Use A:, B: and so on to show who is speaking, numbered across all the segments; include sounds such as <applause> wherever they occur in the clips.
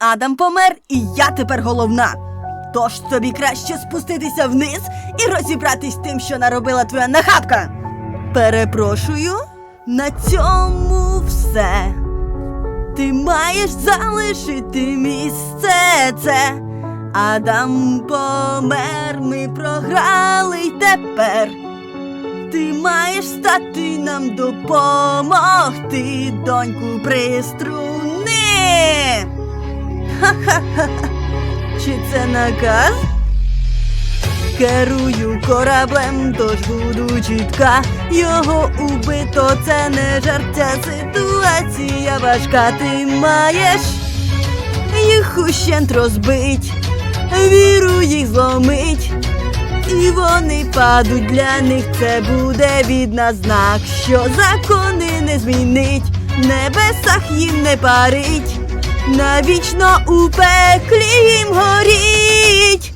A: Адам помер, і я тепер головна. Тож тобі краще спуститися вниз і розібратись тим, що наробила твоя нахабка. Перепрошую, на цьому все. Ти маєш залишити місце це. Адам помер, ми програли й тепер. Ти маєш стати нам допомогти, доньку приструни. Ха-ха-ха. <laughs> Чи це наказ? Керую кораблем, тож буду чітка. Його убито, це не жарт, ця ситуація важка. Ти маєш їх ущент розбить, віру їх зломить. І вони падуть для них, це буде від нас знак, що закони не змінить, в небесах їм не парить, навічно у пеклі їм горіть.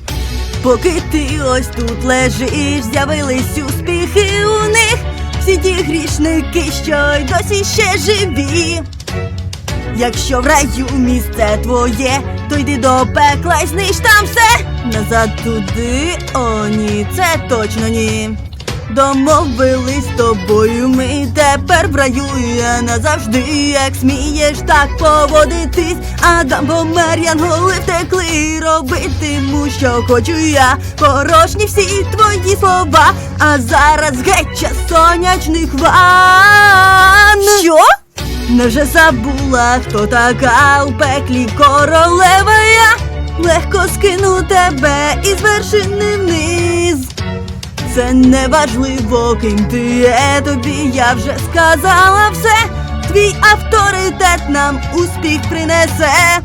A: Поки ти ось тут лежиш, з'явились успіхи у них, всі ті грішники, що й досі ще живі. Якщо в раю місце твоє, то йди до пекла й знищ там все. Назад туди, о ні, це точно ні. Домовились з тобою, ми тепер в раю я назавжди, як смієш так поводитись, Адам помер, янголи втекли, робитиму, що хочу я, порожні всі твої слова, а зараз геть час сонячних ван. Що? Невже забула, хто така у пеклі королева я? Легко скину тебе із вершини вниз. Це не важливо, ким ти є, тобі я вже сказала все. Твій авторитет нам успіх принесе.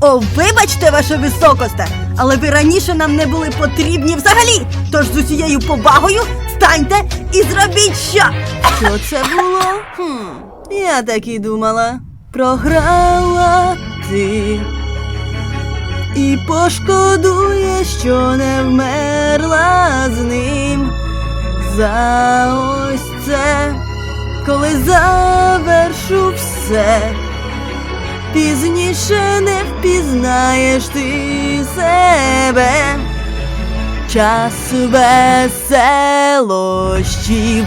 A: О, вибачте, ваше високосте, але ви раніше нам не були потрібні взагалі. Тож з усією повагою станьте і зробіть що. Що це було? Хм, я так і думала. Програла ти. І пошкодує, що не вмерла з ним. За ось це, коли завершу все. Пізніше не впізнаєш ти себе. Час веселощів